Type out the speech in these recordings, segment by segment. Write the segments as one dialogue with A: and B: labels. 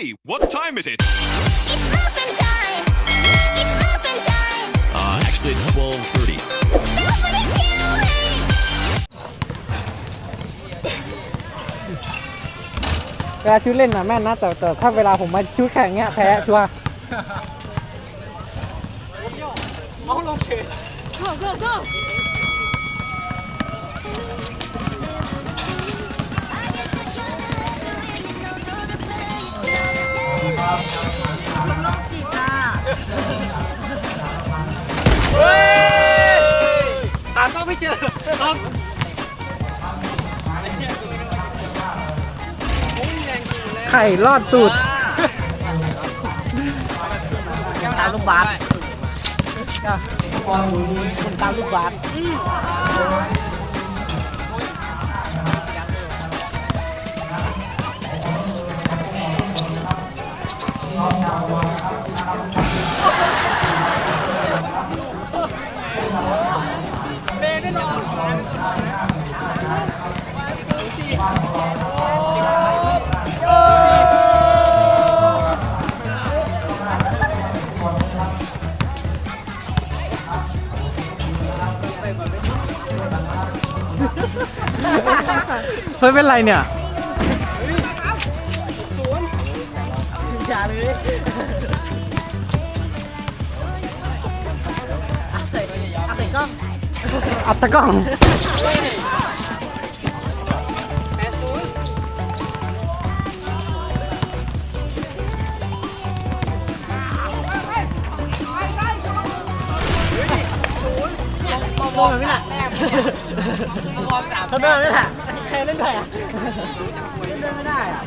A: Hey, what time is it?
B: It's muffin time! It's muffin time!
A: Uh, actually, it's 12.30.
B: Super killing!
C: เวลาชุดเล่นน่ะแม่นนะแต่แต่ถ้าเวลาผมมาชุดแข่งเงี้ยแพ้ชัวร์
B: Go, go, go!
D: ไม่เจอต้อง
C: ไข่รอดตูด
D: ตามลูกบาส
C: คนตามลูกบาส เฮ้ยเป็นไรเนี่ย
D: อย่าเลยอัพใส่อัพใส่กล้อง
C: อัดตะกล้อง
D: แปดศูนย์
C: โดนไหมล่ะ
D: ความสาม
C: เขาโดนไหมล่ะใครเล่นได้อะเล่นไม่ได้อะ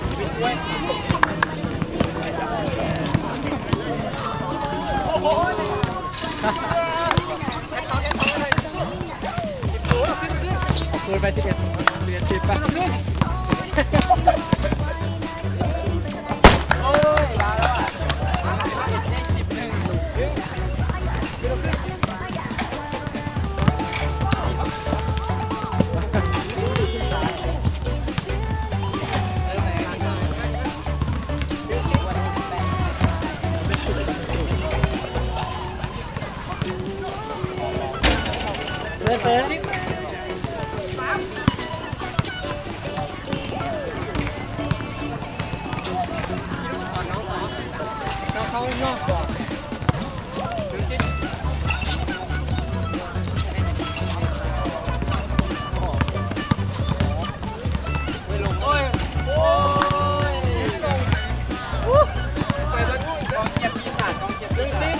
D: คูณไปสิบเอ็ดเดือนสิบไปเเดินเราเข้านอกก่อนไม่ลงโอ้ยโอ้ยไม่ลงไปแล้วกองเกียร์ปีศาจกองเกียร์ปีศาจ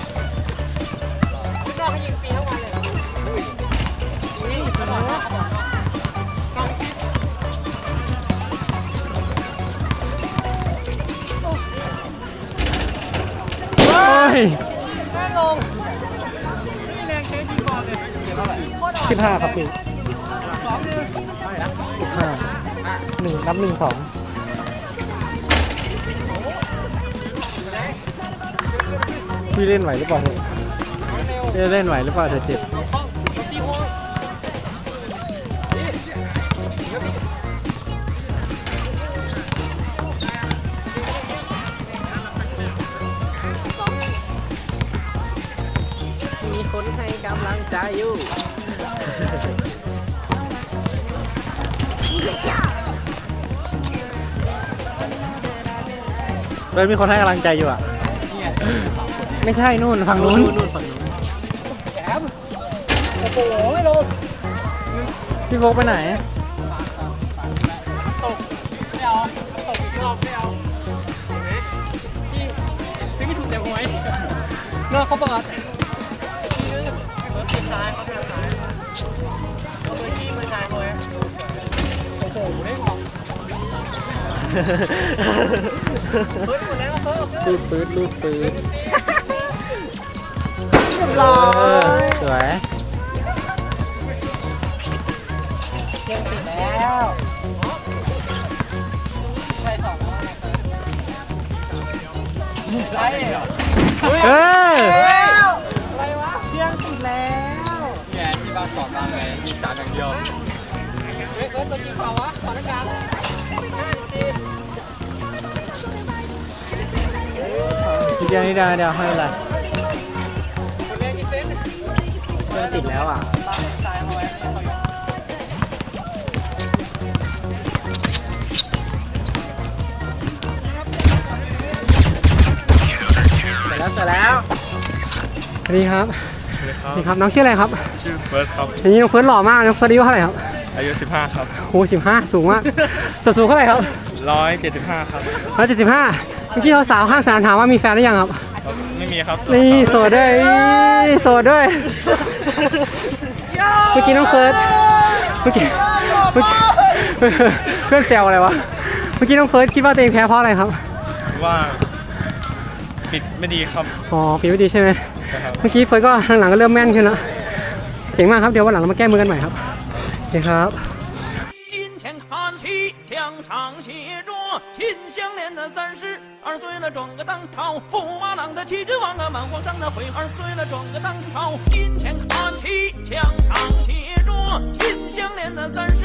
D: ข้างนอกเขายิงฟรีทั้งวันเลยเหรอ
C: เฮ้ย
D: แม่ลงนี่แรงเทสดีกว่าเลยเดี๋ยวเท่าไหร่
C: สิบห้าครับพี่
D: สองหนึ่ง
C: สิบห้าหนึ่งนับหนึ่งสองพี่เล่นไหวหรือเปล่าเธอ
D: เร็ว
C: พี่เล่นไหวหรือเปล่าเธอเจ็บ เฮ้ยมีคนให้กำลังใจอยู่อะไม่ใช่นู่นฝั่งนู้น
D: แถมโอ้โหไม่ลง
C: พี่โฟกไปไหน
D: ตกไม่เอาตกอีกรอบไม่เอาเห็นไหมพี่ซื้อไม่ถูกแต่หวยเลิกเขาเปิดซื้อ โอ้โหได้ของเฮ้ยหมดแล้วเฮ้ย
C: ลูดปืดลูดปืด
D: ร้อย
C: สวย
D: เกมติดแล้วใช่สองไรเหรอ
C: เออ
D: อะไรวะเที่ยงติดแล้วแย่ที่บ้านสอนมาไงมีจานอย่างเดียว เฮ้ยเอิร์ธตัวจริงเปล่าวะขอนักการห้านาที
C: เดียวนิดเดียวนิดเดียวไม่เป็นไร
D: คนเล่นกี่เซน
C: เครื่องติดแล้วอะ
D: ตายตายเอาไว้นี่เขายอม
C: เสร็จแล้วเสร็จแล้ว
E: สวัสดีครับสวัสดีครับ น้องชื่ออะไรครับ
F: ชื่อเฟิร์สครับ
E: อย่างนี้น้องเฟิร์สหล่อมาก น้องเฟิร์สอายุเท่าไหร่ครับ
F: อายุ 15 ครับ
E: โอ้สิบห้าสูงมากส่วนสูงเท่าไหร่ครับ
F: 175 ครับ
E: ร้อยเจ็ดสิบห้าเมื่อกี้เราสาวข้างสนามถามว่ามีแฟนหรือยังครับ
F: ไม่มีครับ
E: นี่โสดด้วยนี่โสดด้วยเมื่อกี้น้องเฟิร์สเมื่อกี้เมื่อกี้เพื่อนแซวอะไรวะเมื่อกี้น้องเฟิร์สคิดว่าตัวเองแพ้เพราะอะไรครับ
F: ว่า ปิดไม่ดีครับ
E: อ๋อฝีไม่ดีใช่ไหม
F: นะครับ
E: เมื่อกี้เฟิร์สก็หลังๆก็เริ่มแม่นขึ้นแล้วเก่งมากครับเดี๋ยววันหลังเรามาแก้มือกันใหม่ครับ โอเคครับ
G: 金钱看齐，墙上写着“秦香莲的三十二岁了，转个当朝；驸马郎的齐君王啊，满皇上的回二岁了，转个当朝。金钱看齐，墙上写着“秦香莲的三十